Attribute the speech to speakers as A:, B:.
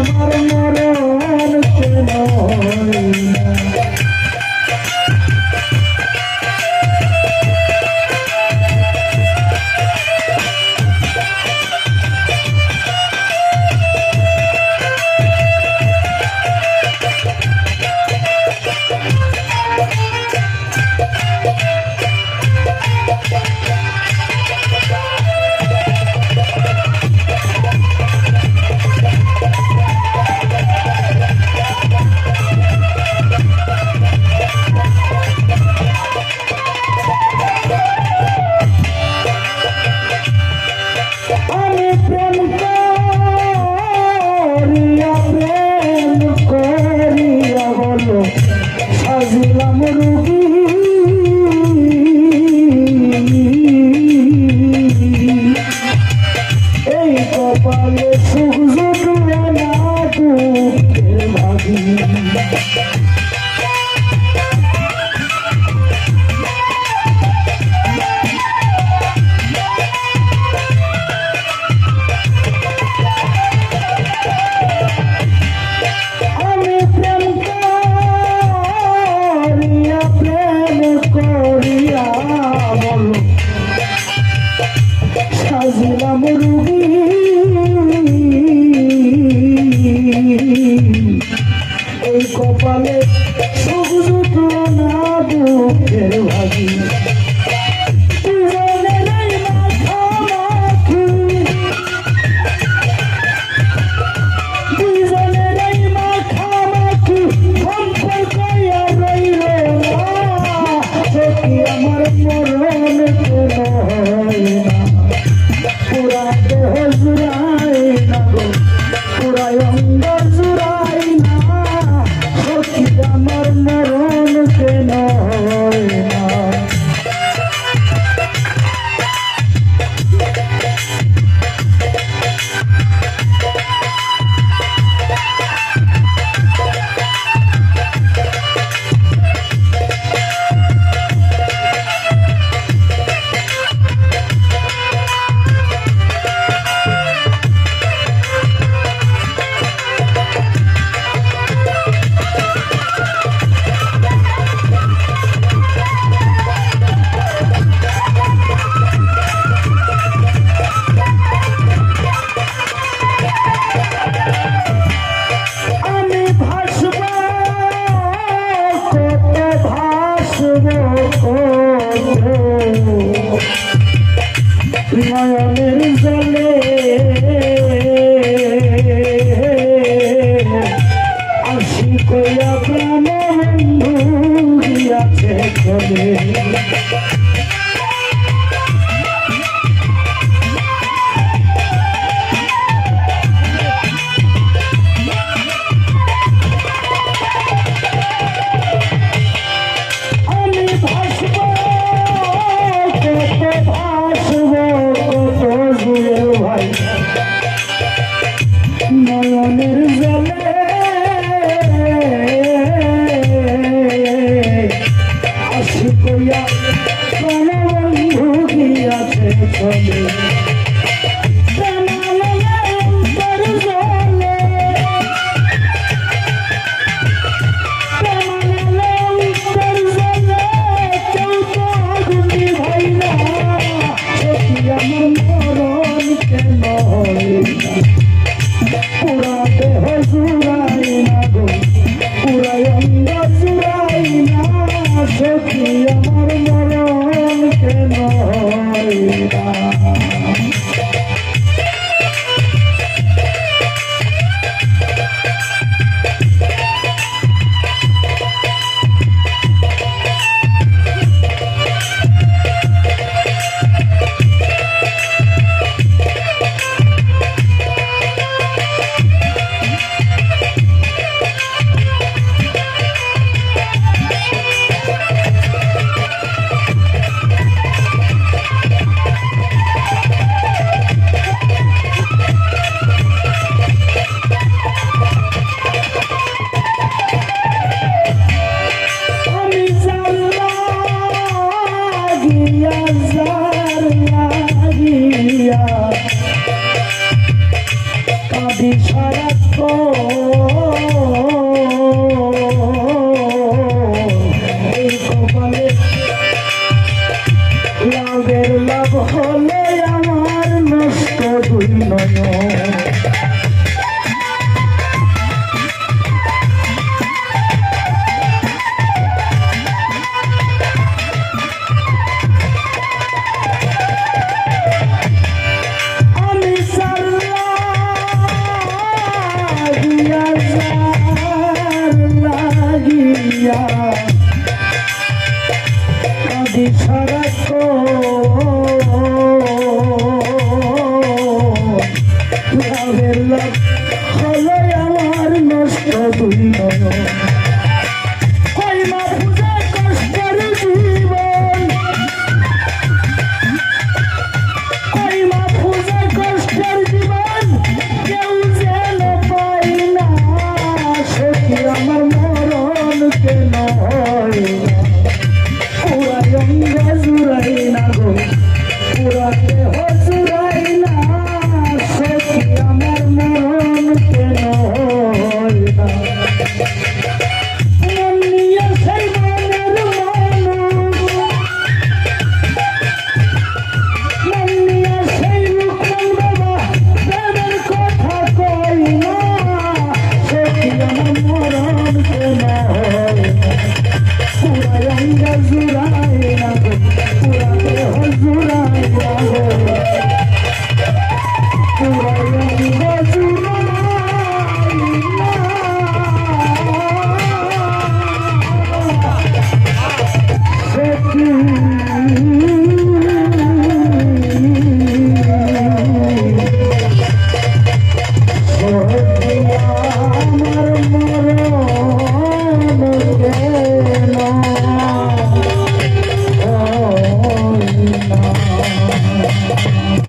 A: আমার মরণ এই কপালে নয়নের জলে আসি কইয়া প্রাণ বন্ধু আছে চলে হইয়া করা বন্ধু গিয়াছে চলে হাজার লাগিয়া কাবি সারা লাভের লাভ হলে আমার নষ্ট দুই নয় সারাক লাভের লাভ হলো আমার নষ্ট দুই নয়ন